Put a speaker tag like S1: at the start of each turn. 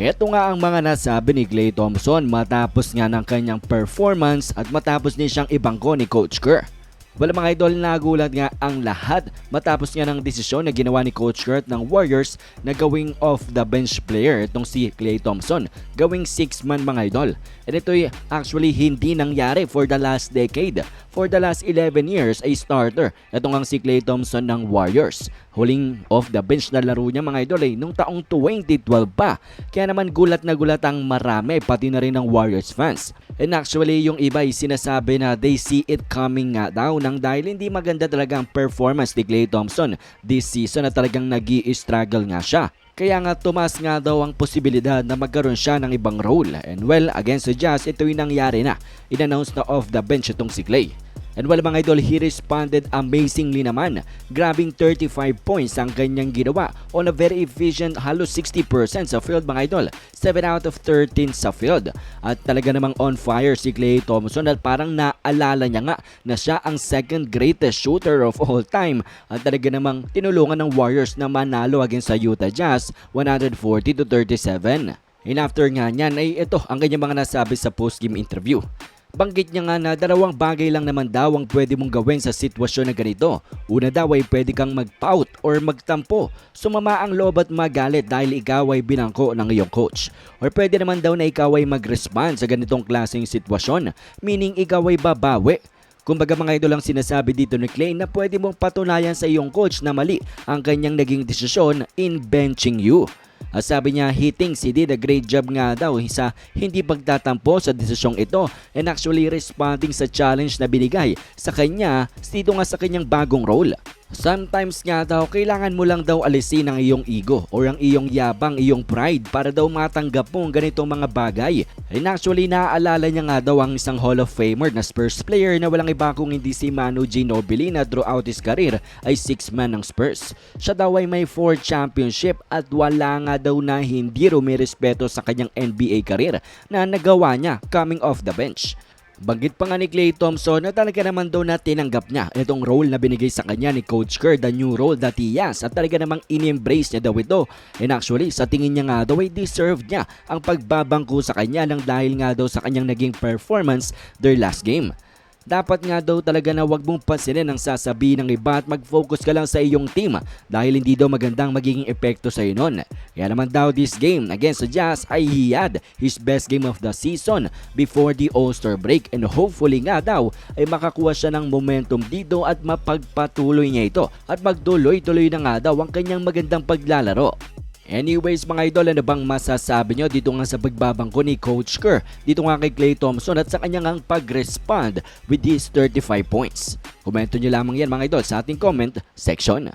S1: Ito nga ang mga nasabi ni Klay Thompson matapos nga ng kanyang performance at matapos din siyang ibangko ni Coach Kerr. Wala mga idol, nagulat nga ang lahat matapos nga ng desisyon na ginawa ni Coach Kurt ng Warriors na gawing off the bench player itong si Klay Thompson. Gawing 6 man mga idol. And ito'y actually hindi nangyari for the last decade. For the last 11 years ay starter. Ito nga si Klay Thompson ng Warriors. Huling off the bench na laro niya mga idol ay nung taong 2012 pa. Kaya naman gulat na gulat ang marami pati na rin ng Warriors fans. And actually yung iba ay sinasabi na they see it coming nga daw nang dahil hindi maganda talaga ang performance ni Klay Thompson this season na talagang nag struggle nga siya. Kaya nga tumas nga daw ang posibilidad na magkaroon siya ng ibang role. And well, against the Jazz, ito yung nangyari na. In-announce na off the bench itong si Klay. And well mga idol, he responded amazingly naman. Grabing 35 points ang kanyang ginawa on a very efficient halos 60% sa field mga idol. 7 out of 13 sa field. At talaga namang on fire si Klay Thompson at parang naalala niya nga na siya ang second greatest shooter of all time. At talaga namang tinulungan ng Warriors na manalo against sa Utah Jazz 140 to 37. And after nga niyan ay ito ang kanyang mga nasabi sa post-game interview. Banggit niya nga na dalawang bagay lang naman daw ang pwede mong gawin sa sitwasyon na ganito. Una daw ay pwede kang mag-pout or magtampo. Sumama ang loob at magalit dahil ikaw ay binangko ng iyong coach. Or pwede naman daw na ikaw ay mag-respond sa ganitong klaseng sitwasyon. Meaning ikaw ay babawi. Kumbaga mga idol ang sinasabi dito ni Clay na pwede mong patunayan sa iyong coach na mali ang kanyang naging desisyon in benching you. At sabi niya, he thinks he did a great job nga daw sa hindi pagtatampo sa desisyong ito and actually responding sa challenge na binigay sa kanya dito nga sa kanyang bagong role. Sometimes nga daw, kailangan mo lang daw alisin ang iyong ego or ang iyong yabang, iyong pride para daw matanggap mo ang ganitong mga bagay. And actually, naaalala niya nga daw ang isang Hall of Famer na Spurs player na walang iba kung hindi si Manu Ginobili na throughout his career ay 6 man ng Spurs. Siya daw ay may 4 championship at wala nga daw na hindi rumirespeto sa kanyang NBA career na nagawa niya coming off the bench. Banggit pa nga ni Klay Thompson na talaga naman daw na tinanggap niya itong role na binigay sa kanya ni Coach Kerr, the new role that he has at talaga namang in-embrace niya daw ito. And actually, sa tingin niya nga daw ay deserved niya ang pagbabangko sa kanya nang dahil nga daw sa kanyang naging performance their last game. Dapat nga daw talaga na wag mong pansinin ang sasabihin ng iba at mag-focus ka lang sa iyong team dahil hindi daw magandang magiging epekto sa iyo nun. Kaya naman daw this game against the Jazz ay he had his best game of the season before the All-Star break and hopefully nga daw ay makakuha siya ng momentum dito at mapagpatuloy niya ito at magtuloy-tuloy na nga daw ang kanyang magandang paglalaro. Anyways mga idol, ano bang masasabi nyo dito nga sa pagbabangko ni Coach Kerr dito nga kay Klay Thompson at sa kanyang pag-respond with his 35 points? Komento nyo lamang yan mga idol sa ating comment section.